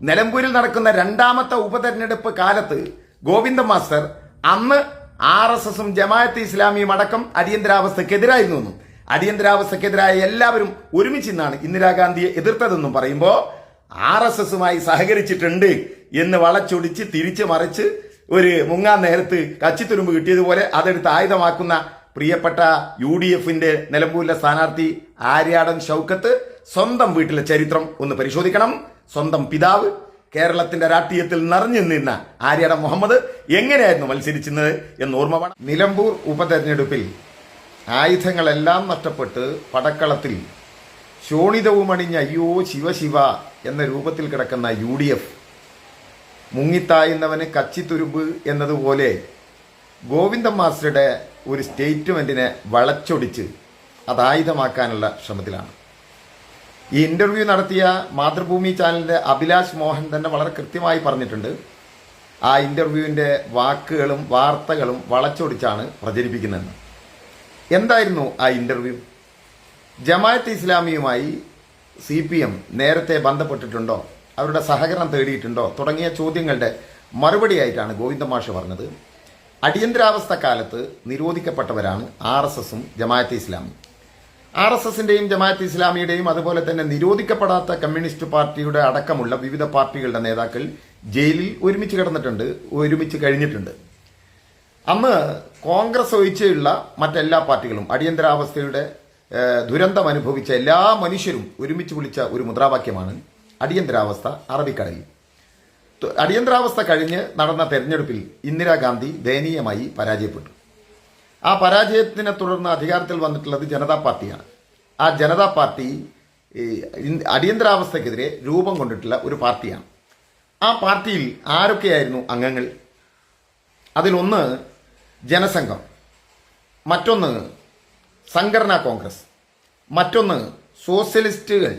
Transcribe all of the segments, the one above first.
നിലമ്പൂരിൽ നടക്കുന്ന രണ്ടാമത്തെ ഉപതെരഞ്ഞെടുപ്പ് കാലത്ത് ഗോവിന്ദ മാസ്റ്റർ അന്ന് ആർ എസ് എസും ജമാഅത്ത് ഇസ്ലാമിയും അടക്കം അടിയന്തരാവസ്ഥക്കെതിരായിരുന്നു എന്നും. അടിയന്തരാവസ്ഥക്കെതിരായ എല്ലാവരും ഒരുമിച്ച് നിന്നാണ് ഇന്ദിരാഗാന്ധിയെ എതിർത്തതെന്നും പറയുമ്പോൾ ആർ എസ് എസുമായി സഹകരിച്ചിട്ടുണ്ട് എന്ന് വളച്ചൊടിച്ച് തിരിച്ചു മറിച്ച് ഒരു മുങ്ങാൻ നേരത്ത് കച്ചിത്തുരുമ്പ് കിട്ടിയതുപോലെ അതെടുത്ത് ആയുധമാക്കുന്ന പ്രിയപ്പെട്ട യു ഡി എഫിന്റെ നിലമ്പൂരിലെ സ്ഥാനാർത്ഥി ആര്യാടൻ ഷൗക്കത്ത് സ്വന്തം വീട്ടിലെ ചരിത്രം ഒന്ന് പരിശോധിക്കണം. സ്വന്തം പിതാവ് കേരളത്തിന്റെ രാഷ്ട്രീയത്തിൽ നിറഞ്ഞു നിന്ന ആര്യട മുഹമ്മദ് എങ്ങനെയായിരുന്നു മത്സരിച്ചിരുന്നത് എന്ന് ഓർമ്മ വേണം. നിലമ്പൂർ ഉപതെരഞ്ഞെടുപ്പിൽ ആയുധങ്ങളെല്ലാം നഷ്ടപ്പെട്ട് പടക്കളത്തിൽ ശോണിതവും അണിഞ്ഞ് അയ്യോ ശിവശിവ എന്ന രൂപത്തിൽ കിടക്കുന്ന യു ഡി എഫ് മുങ്ങിത്തായുന്നവന് കച്ചിത്തുരുമ്പ് എന്നതുപോലെ ഗോവിന്ദൻ മാസ്റ്ററുടെ ഒരു സ്റ്റേറ്റ്മെന്റിനെ വളച്ചൊടിച്ച് അതായുധമാക്കാനുള്ള ശ്രമത്തിലാണ്. ഈ ഇന്റർവ്യൂ നടത്തിയ മാതൃഭൂമി ചാനലിന്റെ അഭിലാഷ് മോഹൻ തന്നെ വളരെ കൃത്യമായി പറഞ്ഞിട്ടുണ്ട്. ആ ഇന്റർവ്യൂവിന്റെ വാക്കുകളും വാർത്തകളും വളച്ചൊടിച്ചാണ് പ്രചരിപ്പിക്കുന്നതെന്ന്. എന്തായിരുന്നു ആ ഇന്റർവ്യൂ ജമാഅത്ത് ഇസ്ലാമിയുമായി സി പി എം നേരത്തെ ബന്ധപ്പെട്ടിട്ടുണ്ടോ? അവരുടെ സഹകരണം തേടിയിട്ടുണ്ടോ? തുടങ്ങിയ ചോദ്യങ്ങളുടെ മറുപടിയായിട്ടാണ് ഗോവിന്ദ മാഷ് പറഞ്ഞത്. അടിയന്തരാവസ്ഥ കാലത്ത് നിരോധിക്കപ്പെട്ടവരാണ് ആർ എസ് എസും ജമാഅത്ത് ഇസ്ലാമിയും ആർ എസ് എസിന്റെയും ജമാഅത്ത് ഇസ്ലാമിയുടെയും അതുപോലെ തന്നെ നിരോധിക്കപ്പെടാത്ത കമ്മ്യൂണിസ്റ്റ് പാർട്ടിയുടെ അടക്കമുള്ള വിവിധ പാർട്ടികളുടെ നേതാക്കൾ ജയിലിൽ ഒരുമിച്ച് കിടന്നിട്ടുണ്ട് ഒരുമിച്ച് കഴിഞ്ഞിട്ടുണ്ട്. അന്ന് കോൺഗ്രസ് ഒഴിച്ചുള്ള മറ്റെല്ലാ പാർട്ടികളും അടിയന്തരാവസ്ഥയുടെ ദുരന്തം അനുഭവിച്ച എല്ലാ മനുഷ്യരും ഒരുമിച്ച് വിളിച്ച ഒരു മുദ്രാവാക്യമാണ് അടിയന്തരാവസ്ഥ അറബിക്കടലിൽ. അടിയന്തരാവസ്ഥ കഴിഞ്ഞ് നടന്ന തെരഞ്ഞെടുപ്പിൽ ഇന്ദിരാഗാന്ധി ദയനീയമായി പരാജയപ്പെട്ടു. ആ പരാജയത്തിനെ തുടർന്ന് അധികാരത്തിൽ വന്നിട്ടുള്ളത് ജനതാ പാർട്ടിയാണ്. ആ ജനതാ പാർട്ടി അടിയന്തരാവസ്ഥക്കെതിരെ രൂപം കൊണ്ടിട്ടുള്ള ഒരു പാർട്ടിയാണ്. ആ പാർട്ടിയിൽ ആരൊക്കെയായിരുന്നു അംഗങ്ങൾ? അതിലൊന്ന് ജനസംഘം മറ്റൊന്ന് സംഘടനാ കോൺഗ്രസ് മറ്റൊന്ന് സോഷ്യലിസ്റ്റുകൾ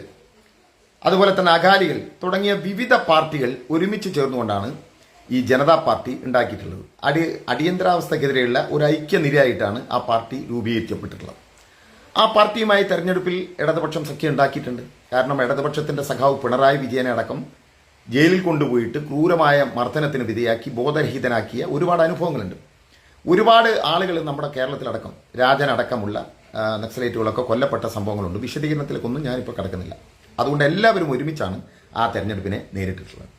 അതുപോലെ തന്നെ അകാലികൾ തുടങ്ങിയ വിവിധ പാർട്ടികൾ ഒരുമിച്ച് ചേർന്നുകൊണ്ടാണ് ഈ ജനതാ പാർട്ടി ഉണ്ടാക്കിയിട്ടുള്ളത്. അടി അടിയന്തരാവസ്ഥക്കെതിരെയുള്ള ഒരു ഐക്യനിരയായിട്ടാണ് ആ പാർട്ടി രൂപീകരിക്കപ്പെട്ടിട്ടുള്ളത്. ആ പാർട്ടിയുമായി തെരഞ്ഞെടുപ്പിൽ ഇടതുപക്ഷം സഖ്യം ഉണ്ടാക്കിയിട്ടുണ്ട്. കാരണം ഇടതുപക്ഷത്തിന്റെ സഖാവ് പിണറായി വിജയനെ അടക്കം ജയിലിൽ കൊണ്ടുപോയിട്ട് ക്രൂരമായ മർദ്ദനത്തിന് വിധേയാക്കി ബോധരഹിതനാക്കിയ ഒരുപാട് അനുഭവങ്ങളുണ്ട്. ഒരുപാട് ആളുകൾ നമ്മുടെ കേരളത്തിലടക്കം രാജനടക്കമുള്ള നക്സലേറ്റുകളൊക്കെ കൊല്ലപ്പെട്ട സംഭവങ്ങളുണ്ട്. വിശദീകരണത്തിലേക്കൊന്നും ഞാനിപ്പോൾ കിടക്കുന്നില്ല. അതുകൊണ്ട് എല്ലാവരും ഒരുമിച്ചാണ് ആ തെരഞ്ഞെടുപ്പിനെ നേരിട്ടിട്ടുള്ളത്.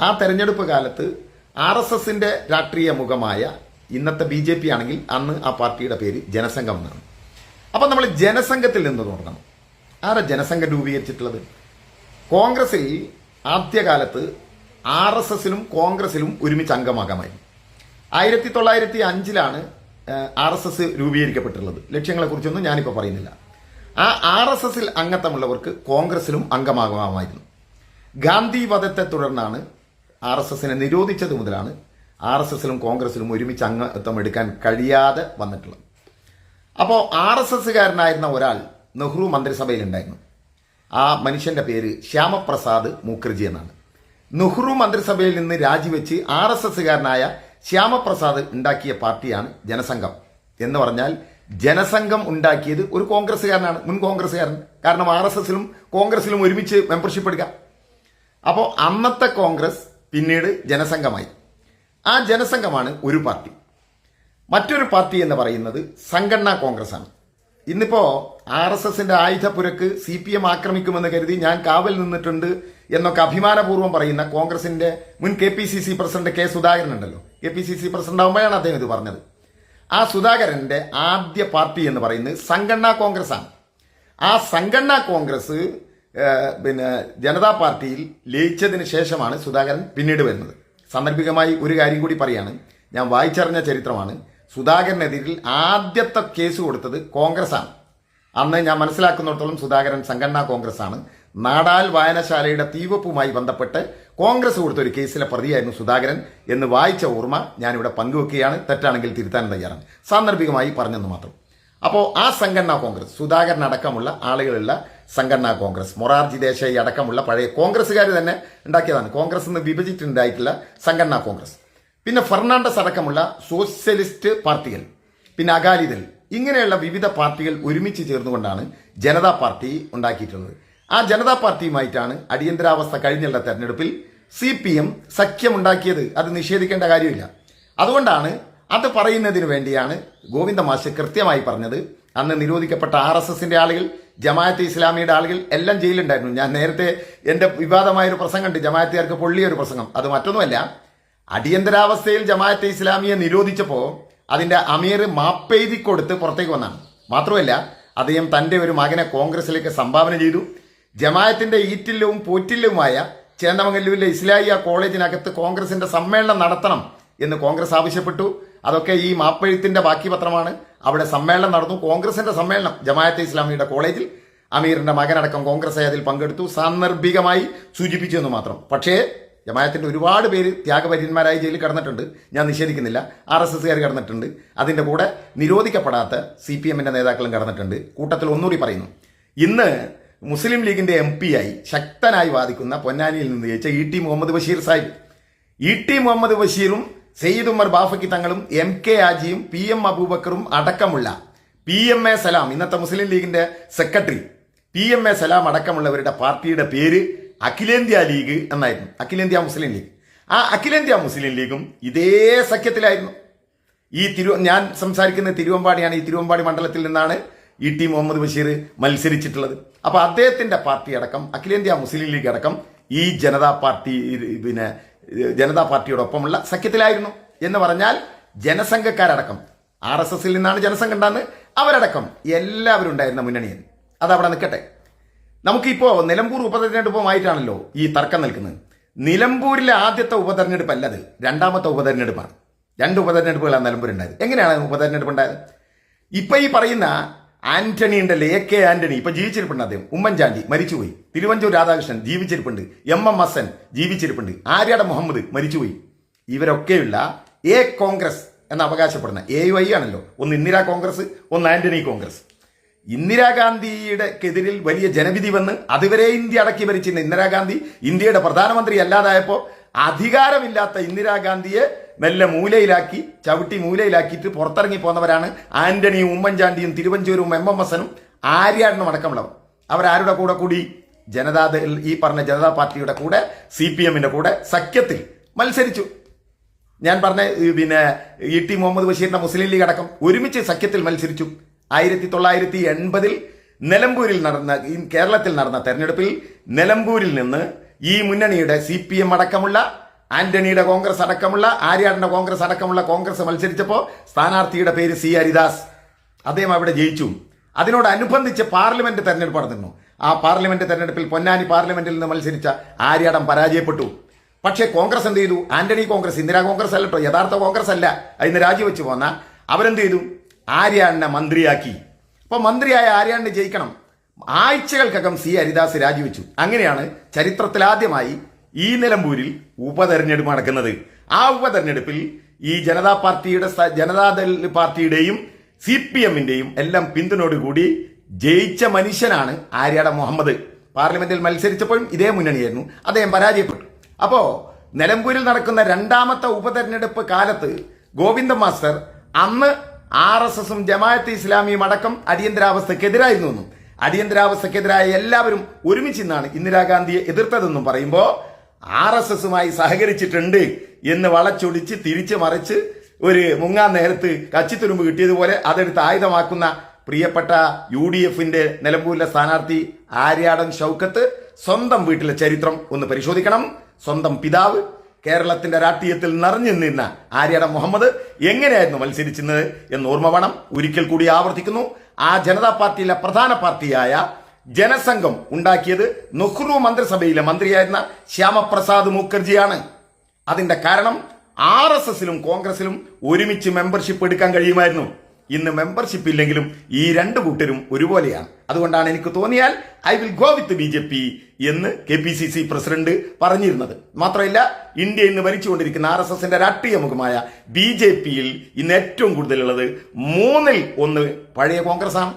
ആ തെരഞ്ഞെടുപ്പ് കാലത്ത് ആർ എസ് എസിന്റെ രാഷ്ട്രീയ മുഖമായ ഇന്നത്തെ ബി ജെ പി ആണെങ്കിൽ അന്ന് ആ പാർട്ടിയുടെ പേര് ജനസംഘം എന്നാണ്. അപ്പം നമ്മൾ ജനസംഘത്തിൽ നിന്ന് തുടങ്ങണം. ആരെ ജനസംഘം രൂപീകരിച്ചിട്ടുള്ളത്? കോൺഗ്രസിൽ ആദ്യകാലത്ത് ആർ എസ് എസിലും കോൺഗ്രസിലും ഒരുമിച്ച് അംഗമാകാമായിരുന്നു. ആയിരത്തി തൊള്ളായിരത്തി അഞ്ചിലാണ് ആർ എസ് എസ് രൂപീകരിക്കപ്പെട്ടിട്ടുള്ളത്. ലക്ഷ്യങ്ങളെക്കുറിച്ചൊന്നും ഞാനിപ്പോൾ പറയുന്നില്ല. ആ ആർ എസ് എസിൽ അംഗത്വമുള്ളവർക്ക് കോൺഗ്രസിലും അംഗമാകാമായിരുന്നു. ഗാന്ധി വധത്തെ തുടർന്നാണ് ആർ എസ് എസിനെ നിരോധിച്ചത് മുതലാണ് ആർ എസ് എസിലും കോൺഗ്രസിലും ഒരുമിച്ച് അംഗത്വം എടുക്കാൻ കഴിയാതെ വന്നിട്ടുള്ളത്. അപ്പോൾ ആർ എസ് എസ്സുകാരനായിരുന്ന ഒരാൾ നെഹ്റു മന്ത്രിസഭയിലുണ്ടായിരുന്നു. ആ മനുഷ്യന്റെ പേര് ശ്യാമപ്രസാദ് മുഖർജി എന്നാണ്. നെഹ്റു മന്ത്രിസഭയിൽ നിന്ന് രാജിവെച്ച് ആർ എസ് എസ്സുകാരനായ ശ്യാമപ്രസാദ് ഉണ്ടാക്കിയ പാർട്ടിയാണ് ജനസംഘം എന്ന് പറഞ്ഞാൽ ജനസംഘം ഉണ്ടാക്കിയത് ഒരു കോൺഗ്രസ്സുകാരനാണ് മുൻ കോൺഗ്രസ്സുകാരൻ. കാരണം ആർ എസ് എസിലും കോൺഗ്രസിലും ഒരുമിച്ച് മെമ്പർഷിപ്പ് എടുക്കാം. അപ്പോൾ അന്നത്തെ കോൺഗ്രസ് പിന്നീട് ജനസംഘമായി. ആ ജനസംഘമാണ് ഒരു പാർട്ടി. മറ്റൊരു പാർട്ടി എന്ന് പറയുന്നത് സംഘടനാ കോൺഗ്രസ് ആണ് ഇന്നിപ്പോ ആർ എസ് എസിന്റെ ആയുധപ്പുരക്ക് സി പി എം ആക്രമിക്കുമെന്ന് കരുതി ഞാൻ കാവൽ നിന്നിട്ടുണ്ട് എന്നൊക്കെ അഭിമാനപൂർവം പറയുന്ന കോൺഗ്രസിന്റെ മുൻ K P C C president K Sudhakaran ഉണ്ടല്ലോ. K P C C president ആകുമ്പോഴാണ് അദ്ദേഹം ഇത് പറഞ്ഞത്. ആ സുധാകരന്റെ ആദ്യ പാർട്ടി എന്ന് പറയുന്നത് സംഘടനാ കോൺഗ്രസ് ആണ് ആ സംഘടനാ കോൺഗ്രസ് പിന്നെ ജനതാ പാർട്ടിയിൽ ലയിച്ചതിന് ശേഷമാണ് സുധാകരൻ പിന്നീട് വരുന്നത്. സാന്ദർഭികമായി ഒരു കാര്യം കൂടി പറയാണ്. ഞാൻ വായിച്ചറിഞ്ഞ ചരിത്രമാണ്. സുധാകരനെതിരിൽ ആദ്യത്തെ കേസ് കൊടുത്തത് കോൺഗ്രസ്സാണ്. അന്ന് ഞാൻ മനസ്സിലാക്കുന്നിടത്തോളം സുധാകരൻ സംഘടനാ കോൺഗ്രസ് ആണ് നാടാൽ വായനശാലയുടെ തീവപ്പുമായി ബന്ധപ്പെട്ട് കോൺഗ്രസ് കൊടുത്തൊരു കേസിലെ പ്രതിയായിരുന്നു സുധാകരൻ എന്ന് വായിച്ച ഓർമ്മ ഞാനിവിടെ പങ്കുവെക്കുകയാണ്. തെറ്റാണെങ്കിൽ തിരുത്താൻ തയ്യാറാണ്. സാന്ദർഭികമായി പറഞ്ഞെന്ന് മാത്രം. അപ്പോൾ ആ സംഘടനാ കോൺഗ്രസ് സുധാകരൻ അടക്കമുള്ള ആളുകളുള്ള സംഘടനാ കോൺഗ്രസ്. മൊറാർജി ദേശായി അടക്കമുള്ള പഴയ കോൺഗ്രസ്സുകാർ തന്നെ ഉണ്ടാക്കിയതാണ്. കോൺഗ്രസ് നിന്ന് വിഭജിച്ചിട്ടുണ്ടായിട്ടുള്ള സംഘടനാ കോൺഗ്രസ്. പിന്നെ ഫെർണാണ്ടസ് അടക്കമുള്ള സോഷ്യലിസ്റ്റ് പാർട്ടികൾ പിന്നെ അകാലിദൾ ഇങ്ങനെയുള്ള വിവിധ പാർട്ടികൾ ഒരുമിച്ച് ചേർന്നുകൊണ്ടാണ് ജനതാ പാർട്ടി ഉണ്ടാക്കിയിട്ടുള്ളത്. ആ ജനതാ പാർട്ടിയുമായിട്ടാണ് അടിയന്തരാവസ്ഥ കഴിഞ്ഞുള്ള തെരഞ്ഞെടുപ്പിൽ സി പി എം സഖ്യമുണ്ടാക്കിയത്. അത് നിഷേധിക്കേണ്ട കാര്യമില്ല. അതുകൊണ്ടാണ് അത് പറയുന്നതിന് വേണ്ടിയാണ് ഗോവിന്ദ മാഷ് കൃത്യമായി പറഞ്ഞത്. അന്ന് നിരോധിക്കപ്പെട്ട ആർ എസ് എസിന്റെ ആളുകൾ ജമാഅത്തെ ഇസ്ലാമിയുടെ ആളുകൾ എല്ലാം ജയിലുണ്ടായിരുന്നു ഞാൻ നേരത്തെ എന്റെ വിവാദമായ ഒരു പ്രസംഗം ഉണ്ട് ജമാഅത്തുകാർക്ക് പൊള്ളിയ ഒരു പ്രസംഗം. അത് മറ്റൊന്നുമല്ല അടിയന്തരാവസ്ഥയിൽ ജമാഅത്തെ ഇസ്ലാമിയെ നിരോധിച്ചപ്പോൾ അതിന്റെ അമീർ മാപ്പെഴുതി കൊടുത്ത് പുറത്തേക്ക് വന്നാണ്. മാത്രമല്ല അദ്ദേഹം തന്റെ ഒരു മകനെ കോൺഗ്രസിലേക്ക് സംഭാവന ചെയ്തു. ജമാഅത്തിന്റെ ഈറ്റില്ലവും പോറ്റില്ലവുമായ ചേന്ദമംഗല്ലൂരിലെ ഇസ്ലാഹിയ കോളേജിനകത്ത് കോൺഗ്രസിന്റെ സമ്മേളനം നടത്തണം എന്ന് കോൺഗ്രസ് ആവശ്യപ്പെട്ടു. അതൊക്കെ ഈ മാപ്പെഴുത്തിന്റെ ബാക്കി പത്രമാണ് അവിടെ സമ്മേളനം നടന്നു. കോൺഗ്രസിന്റെ സമ്മേളനം ജമാഅത്തെ ഇസ്ലാമിയുടെ കോളേജിൽ അമീറിന്റെ മകനടക്കം കോൺഗ്രസ് അതിൽ പങ്കെടുത്തു. സാന്ദർഭികമായി സൂചിപ്പിച്ചു എന്ന് മാത്രം. പക്ഷേ ജമാഅത്തിന്റെ ഒരുപാട് പേര് ത്യാഗപര്യന്മാരായി ജയിലിൽ കടന്നിട്ടുണ്ട്. ഞാൻ നിഷേധിക്കുന്നില്ല. R S എസ്സുകാർ കടന്നിട്ടുണ്ട്. അതിന്റെ കൂടെ നിരോധിക്കപ്പെടാത്ത സി പി എമ്മിന്റെ നേതാക്കളും കടന്നിട്ടുണ്ട്. കൂട്ടത്തിൽ ഒന്നുകൂടി പറയുന്നു. ഇന്ന് മുസ്ലിം ലീഗിന്റെ എം പി ആയി ശക്തനായി വാദിക്കുന്ന പൊന്നാനിയിൽ നിന്ന് ജയിച്ച E T Muhammad Basheer Sahib. E T Muhammad ബഷീറും Syed Umar Bafaqi തങ്ങളും എം കെ ആജിയും പി എം അബൂബക്കറും അടക്കമുള്ള പി എം എ സലാം ഇന്നത്തെ മുസ്ലിം ലീഗിന്റെ secretary P M A Salam അടക്കമുള്ളവരുടെ പാർട്ടിയുടെ പേര് അഖിലേന്ത്യാ ലീഗ് എന്നായിരുന്നു. അഖിലേന്ത്യാ മുസ്ലിം ലീഗ്. ആ അഖിലേന്ത്യാ മുസ്ലിം ലീഗും ഇതേ സഖ്യത്തിലായിരുന്നു. ഈ തിരു ഞാൻ സംസാരിക്കുന്ന തിരുവമ്പാടിയാണ് ഈ തിരുവമ്പാടി മണ്ഡലത്തിൽ നിന്നാണ് ഇ ടി മുഹമ്മദ് ബഷീർ മത്സരിച്ചിട്ടുള്ളത്. അപ്പോൾ അദ്ദേഹത്തിന്റെ പാർട്ടി അടക്കം അഖിലേന്ത്യാ മുസ്ലിം ലീഗ് അടക്കം ഈ ജനതാ പാർട്ടി പിന്നെ ജനതാ പാർട്ടിയോടൊപ്പമുള്ള സഖ്യത്തിലായിരുന്നു എന്ന് പറഞ്ഞാൽ ജനസംഘക്കാരടക്കം ആർ എസ് എസിൽ നിന്നാണ് ജനസംഘം ഉണ്ടാന്ന് അവരടക്കം എല്ലാവരും ഉണ്ടായിരുന്ന മുന്നണിയൻ അത് അവിടെ നിൽക്കട്ടെ. നമുക്കിപ്പോൾ നിലമ്പൂർ ഉപതെരഞ്ഞെടുപ്പുമായിട്ടാണല്ലോ ഈ തർക്കം നിൽക്കുന്നത്. നിലമ്പൂരിലെ ആദ്യത്തെ ഉപതെരഞ്ഞെടുപ്പ് അല്ലത് രണ്ടാമത്തെ ഉപതെരഞ്ഞെടുപ്പാണ്. രണ്ട് ഉപതെരഞ്ഞെടുപ്പുകളാണ് നിലമ്പൂർ ഉണ്ടായത് എങ്ങനെയാണ് ഉപതെരഞ്ഞെടുപ്പ് ഉണ്ടായത്? ഇപ്പൊ ഈ പറയുന്ന ആന്റണി ഉണ്ടല്ലേ എ കെ ആന്റണി. ഇപ്പൊ ജീവിച്ചിരിപ്പുണ്ട് അദ്ദേഹം. ഉമ്മൻചാണ്ടി മരിച്ചുപോയി. തിരുവഞ്ചൂർ രാധാകൃഷ്ണൻ ജീവിച്ചിരിപ്പുണ്ട്. എം എം ഹസൻ ജീവിച്ചിരിപ്പുണ്ട്. ആര്യാട മുഹമ്മദ് മരിച്ചുപോയി. ഇവരൊക്കെയുള്ള എ കോൺഗ്രസ് എന്ന് അവകാശപ്പെടുന്ന എ യു ഐ ആണല്ലോ. ഒന്ന് ഇന്ദിരാ കോൺഗ്രസ് ഒന്ന് ആന്റണി കോൺഗ്രസ്. ഇന്ദിരാഗാന്ധിയുടെ എതിരിൽ വലിയ ജനവിധി വന്ന് അതുവരെ ഇന്ത്യ അടക്കി ഭരിച്ചിരുന്ന ഇന്ദിരാഗാന്ധി ഇന്ത്യയുടെ പ്രധാനമന്ത്രി അല്ലാതായപ്പോൾ അധികാരമില്ലാത്ത ഇന്ദിരാഗാന്ധിയെ മെല്ലെ മൂലയിലാക്കി ചവിട്ടി മൂലയിലാക്കിയിട്ട് പുറത്തിറങ്ങി പോന്നവരാണ് ആന്റണിയും ഉമ്മൻചാണ്ടിയും തിരുവഞ്ചൂരും എം എം എസനും ആര്യാടനും അടക്കമുള്ളവർ. അവരാരുടെ കൂടെ കൂടി ജനതാദൾ ഈ പറഞ്ഞ ജനതാ പാർട്ടിയുടെ കൂടെ സി പി എമ്മിന്റെ കൂടെ സഖ്യത്തിൽ മത്സരിച്ചു. ഞാൻ പറഞ്ഞ പിന്നെ ഇ ടി മുഹമ്മദ് ബഷീറിന്റെ മുസ്ലിം ലീഗ് അടക്കം ഒരുമിച്ച് സഖ്യത്തിൽ മത്സരിച്ചു. ആയിരത്തി തൊള്ളായിരത്തി എൺപതിൽ നിലമ്പൂരിൽ നടന്ന കേരളത്തിൽ നടന്ന തെരഞ്ഞെടുപ്പിൽ നിലമ്പൂരിൽ നിന്ന് ഈ മുന്നണിയുടെ സി പി എം അടക്കമുള്ള ആന്റണിയുടെ കോൺഗ്രസ് അടക്കമുള്ള ആര്യാടന്റെ കോൺഗ്രസ് അടക്കമുള്ള കോൺഗ്രസ് മത്സരിച്ചപ്പോൾ സ്ഥാനാർത്ഥിയുടെ പേര് സി ഹരിദാസ്. അദ്ദേഹം അവിടെ ജയിച്ചു. അതിനോടനുബന്ധിച്ച് പാർലമെന്റ് തെരഞ്ഞെടുപ്പ് നടന്നിരുന്നു. ആ പാർലമെന്റ് തെരഞ്ഞെടുപ്പിൽ പൊന്നാനി പാർലമെന്റിൽ നിന്ന് മത്സരിച്ച ആര്യാടൻ പരാജയപ്പെട്ടു. പക്ഷേ കോൺഗ്രസ് എന്ത് ചെയ്തു? ആന്റണി കോൺഗ്രസ് ഇന്ദിരാ കോൺഗ്രസ് അല്ല കേട്ടോ യഥാർത്ഥ കോൺഗ്രസ് അല്ല. അതിന് രാജിവെച്ച് പോന്ന. അവരെന്ത് ചെയ്തു? ആര്യാടിനെ മന്ത്രിയാക്കി. അപ്പൊ മന്ത്രിയായ ആര്യാടനെ ജയിക്കണം. ആഴ്ചകൾക്കകം സി ഹരിദാസ് രാജിവെച്ചു. അങ്ങനെയാണ് ചരിത്രത്തിലാദ്യമായി ഈ നിലമ്പൂരിൽ ഉപതെരഞ്ഞെടുപ്പ് നടക്കുന്നത്. ആ ഉപതെരഞ്ഞെടുപ്പിൽ ഈ ജനതാ പാർട്ടിയുടെ ജനതാദൾ പാർട്ടിയുടെയും സി പി എമ്മിന്റെയും എല്ലാം പിന്തുണയോടുകൂടി ജയിച്ച മനുഷ്യനാണ് ആര്യാട മുഹമ്മദ്. പാർലമെന്റിൽ മത്സരിച്ചപ്പോഴും ഇതേ മുന്നണിയായിരുന്നു. അദ്ദേഹം പരാജയപ്പെട്ടു. അപ്പോ നിലമ്പൂരിൽ നടക്കുന്ന രണ്ടാമത്തെ ഉപതെരഞ്ഞെടുപ്പ് കാലത്ത് ഗോവിന്ദ മാസ്റ്റർ അന്ന് ആർ എസ് എസും ജമാഅത്ത് ഇസ്ലാമിയും അടക്കം അടിയന്തരാവസ്ഥക്കെതിരായിരുന്നു എന്നും. അടിയന്തരാവസ്ഥക്കെതിരായ എല്ലാവരും ഒരുമിച്ച് നിന്നാണ് ഇന്ദിരാഗാന്ധിയെ എതിർത്തതെന്നും പറയുമ്പോൾ ആർ എസ് എസുമായി സഹകരിച്ചിട്ടുണ്ട് എന്ന് വളച്ചൊടിച്ച് തിരിച്ചു മറിച്ച് ഒരു മുങ്ങാൻ നേരത്ത് കച്ചിത്തുരുമ്പ് കിട്ടിയതുപോലെ അതെടുത്ത് ആയുധമാക്കുന്ന പ്രിയപ്പെട്ട യു ഡി എഫിന്റെ നിലമ്പൂരിലെ സ്ഥാനാർത്ഥി ആര്യാടൻ ഷൗക്കത്ത് സ്വന്തം വീട്ടിലെ ചരിത്രം ഒന്ന് പരിശോധിക്കണം. സ്വന്തം പിതാവ് കേരളത്തിന്റെ രാഷ്ട്രീയത്തിൽ നിറഞ്ഞു നിന്ന ആര്യാടൻ മുഹമ്മദ് എങ്ങനെയായിരുന്നു മത്സരിച്ചിരുന്നത് എന്ന് ഓർമ്മ വേണം. ഒരിക്കൽ കൂടി ആവർത്തിക്കുന്നു. ആ ജനതാ പാർട്ടിയിലെ പ്രധാന പാർട്ടിയായ ജനസംഘം ഉണ്ടാക്കിയത് നെഹ്റു മന്ത്രിസഭയിലെ മന്ത്രിയായിരുന്ന ശ്യാമപ്രസാദ് മുഖർജിയാണ്. അതിന്റെ കാരണം ആർ എസ് എസിലും കോൺഗ്രസിലും ഒരുമിച്ച് മെമ്പർഷിപ്പ് എടുക്കാൻ കഴിയുമായിരുന്നു. ഇന്ന് മെമ്പർഷിപ്പ് ഇല്ലെങ്കിലും ഈ രണ്ട് കൂട്ടരും ഒരുപോലെയാണ്. അതുകൊണ്ടാണ് എനിക്ക് തോന്നിയാൽ I will go with B J P എന്ന് K P C C president പറഞ്ഞിരുന്നത്. മാത്രമല്ല ഇന്ത്യ ഇന്ന് ഭരിച്ചുകൊണ്ടിരിക്കുന്ന ആർ എസ് എസിന്റെ രാഷ്ട്രീയ മുഖമായ ബി ജെ പിയിൽ ഇന്ന് ഏറ്റവും കൂടുതലുള്ളത് മൂന്നിൽ ഒന്ന് പഴയ കോൺഗ്രസ് ആണ്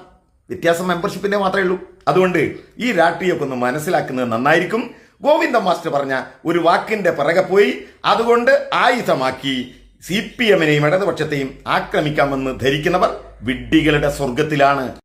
വ്യത്യാസം മെമ്പർഷിപ്പിന്റെ മാത്രമേ ഉള്ളൂ. അതുകൊണ്ട് ഈ രാഷ്ട്രീയമൊക്കെ ഒന്ന് മനസ്സിലാക്കുന്നത് നന്നായിരിക്കും. ഗോവിന്ദ മാസ്റ്റർ പറഞ്ഞ ഒരു വാക്കിന്റെ പിറകെ പോയി. അതുകൊണ്ട് ആയുധമാക്കി സി പി എമ്മിനെയും ഇടതുപക്ഷത്തെയും ആക്രമിക്കാമെന്ന് ധരിക്കുന്നവർ വിഡ്ഢികളുടെ സ്വർഗത്തിലാണ്